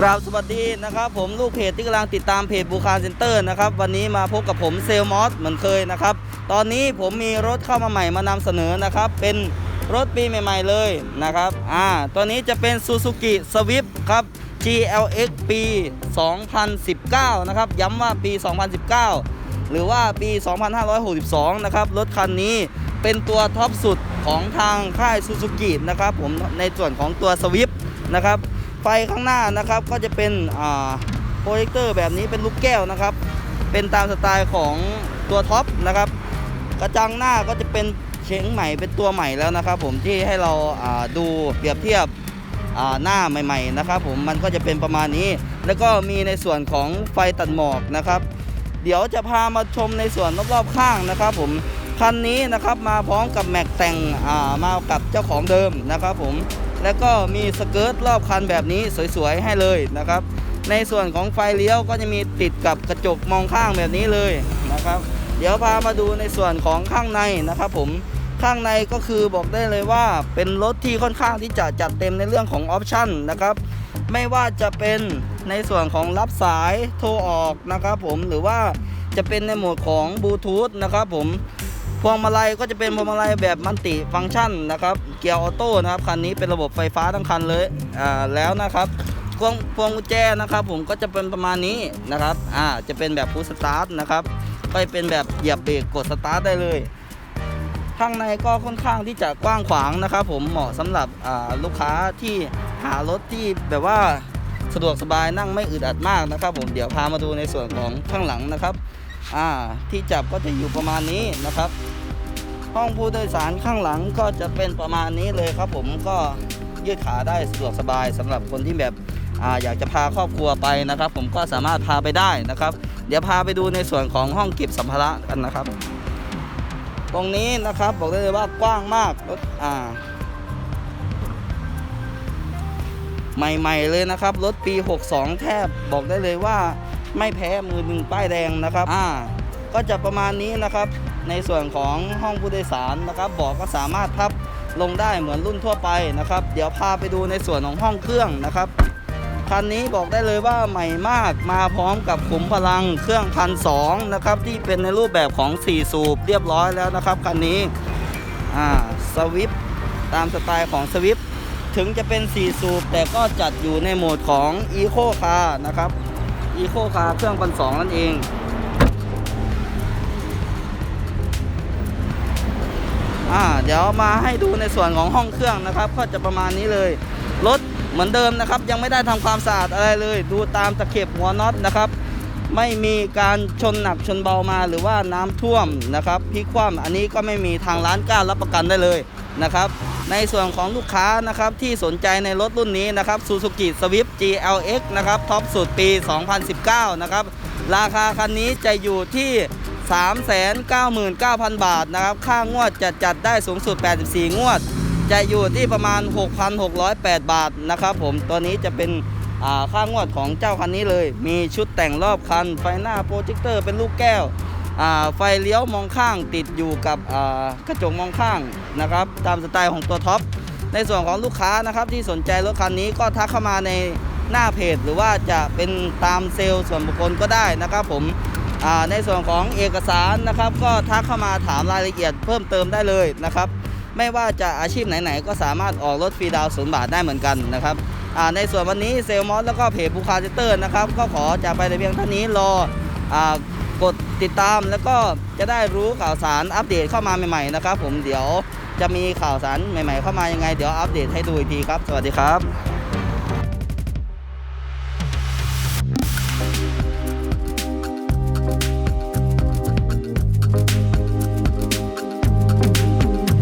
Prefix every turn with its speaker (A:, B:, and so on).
A: กราบสวัสดีนะครับผมลูกเพจที่กำลังติดตามเพจบูคาร์เซ็นเตอร์นะครับวันนี้มาพบกับผมเซลมอสเหมือนเคยนะครับตอนนี้ผมมีรถเข้ามาใหม่มานำเสนอนะครับเป็นรถปีใหม่ ๆเลยนะครับอ่าตัวนี้จะเป็น Suzuki Swift ครับ GLX ปี 2019 นะครับย้ำว่าปี 2019 หรือว่าปี 2562 นะครับรถคันนี้เป็นตัวท็อปสุดของทางค่าย Suzuki นะครับผมในส่วนของตัว Swift นะครับ ไฟข้างหน้านะครับก็จะเป็นอ่าโปรเจคเตอร์แบบนี้เป็นลูกแก้วนะครับ เป็นตามสไตล์ของตัวท็อปนะครับ กระจังหน้าก็จะเป็นเชงใหม่เป็นตัวใหม่แล้วนะครับ ผมที่ให้เราอ่าดูเปรียบเทียบอ่าหน้าใหม่ๆนะครับผมมันก็จะเป็นประมาณนี้ แล้วก็มีในส่วนของไฟตัดหมอกนะครับ เดี๋ยวจะพามาชมในส่วนรอบๆข้างนะครับ ผมคันนี้นะครับมาพร้อมกับแม็กแต่งอ่ามากับเจ้าของเดิมนะครับ ผม แล้วก็มีสเกิร์ตรอบคันแบบนี้สวยๆให้เลยนะครับ ในส่วนของไฟเลี้ยวก็จะมีติดกับกระจกมองข้างแบบนี้เลยนะครับ เดี๋ยวพามาดูในส่วนของข้างในนะครับผมข้างในก็คือบอกได้เลยว่าเป็นรถที่ค่อนข้างที่จะจัดเต็มในเรื่องของออปชั่นนะครับ ไม่ว่าจะเป็นในส่วนของรับสายโทรออกนะครับผมหรือว่าจะเป็นในโหมดของบลูทูธนะครับผม พวงมาลัยก็จะเป็นพวงมาลัยแบบมัลติฟังก์ชันนะครับ เกียร์ออโต้นะครับคันนี้เป็นระบบไฟฟ้าทั้งคันเลยอ่าแล้วนะครับพวงพวงกุญแจนะครับ ผมก็จะเป็นประมาณนี้นะครับอ่าจะเป็นแบบพุชสตาร์ทนะครับก็เป็นแบบเหยียบเบรกกดสตาร์ทได้เลยข้างในก็ค่อนข้างที่จะกว้างขวางนะครับ ผมเหมาะสำหรับอ่าลูกค้าที่หารถที่แบบว่าสะดวกสบายนั่งไม่อึดอัดมากนะครับ ผมเดี๋ยวพามาดูในส่วนของข้างหลังนะครับ อ่าที่จับก็จะอยู่ประมาณนี้นะครับ ห้องผู้โดยสารข้างหลังก็จะเป็นประมาณนี้เลยครับ ผมก็ยืดขาได้สะดวกสบายสำหรับคนที่แบบอาอยากจะพาครอบครัวไปนะครับ ผมก็สามารถพาไปได้นะครับ เดี๋ยวพาไปดูในส่วนของห้องเก็บสัมภาระกันนะครับ ตรงนี้นะครับบอกได้เลยว่ากว้างมากรถอ่าใหม่ ๆ เลยนะครับ รถปี 62 แทบบอกได้เลยว่า ไม่แพ้มือหนึ่งป้ายแดงนะครับอ่าก็จะประมาณนี้นะครับ ในส่วนของห้องผู้โดยสารนะครับเบอกก็สามารถพับลงได้เหมือนรุ่นทั่วไปนะครับ เดี๋ยวพาไปดูในส่วนของห้องเครื่องนะครับคันนี้บอกได้เลยว่าใหม่มากมาพร้อมกับขุมพลังเครื่องพันสองนะครับ ที่เป็นในรูปแบบของ 4 สูบเรียบร้อยแล้วนะครับคันนี้อ่าสวิปตามสไตล์ของสวิปถึงจะเป็น 4 สูบแต่ก็จัดอยู่ในโหมดของ Eco Car นะครับ Eco Car เครื่องพันสองนั่นเอง อ่า เดี๋ยวมาให้ดูในส่วนของห้องเครื่องนะครับ ก็จะประมาณนี้เลย รถเหมือนเดิมนะครับ ยังไม่ได้ทำความสะอาดอะไรเลย ดูตามตะเข็บหัวน็อตนะครับ ไม่มีการชนหนักชนเบามาหรือว่าน้ำท่วมนะครับพลิกคว่ำอันนี้ก็ไม่มีทางร้านกล้ารับประกันได้เลย นะครับ ในส่วนของลูกค้านะครับที่สนใจในรถรุ่นนี้นะครับ Suzuki Swift GLX นะครับท็อปสุดปี 2019 นะครับ ราคาคันนี้จะอยู่ที่ 399,000 บาทนะครับ ค่างวดจะจัดได้สูงสุด 84 งวด จะอยู่ที่ประมาณ 6,608 บาทนะครับผมตัวนี้จะเป็นค่างวดของเจ้าคันนี้เลย มีชุดแต่งรอบคัน ไฟหน้าโปรเจคเตอร์เป็นลูกแก้ว ไฟเลี้ยวมองข้างติดอยู่กับกระจกมองข้างนะครับ ตามสไตล์ของตัวท็อปในส่วนของลูกค้านะครับที่สนใจรถคันนี้ก็ทักเข้ามาในหน้าเพจ หรือว่าจะเป็นตามเซลล์ส่วนบุคคลก็ได้นะครับผมในส่วนของเอกสารนะครับ ก็ทักเข้ามาถามรายละเอียดเพิ่มเติมได้เลยนะครับ ไม่ว่าจะอาชีพไหนๆ ก็สามารถออกรถฟรีดาวน์ศูนย์บาทได้เหมือนกันนะครับในส่วนวันนี้เซลมอสแล้วก็เพจบูคาเซเตอร์นะครับ ก็ขอจากไปในเพียงเท่านี้รออ กดติดตามแล้วก็จะได้รู้ข่าวสารอัปเดตเข้ามาใหม่ๆนะครับ ผมเดี๋ยวจะมีข่าวสารใหม่ ๆ เข้ามายังไง เดี๋ยวอัปเดตให้ดูอีกทีครับ สวัสดีครับ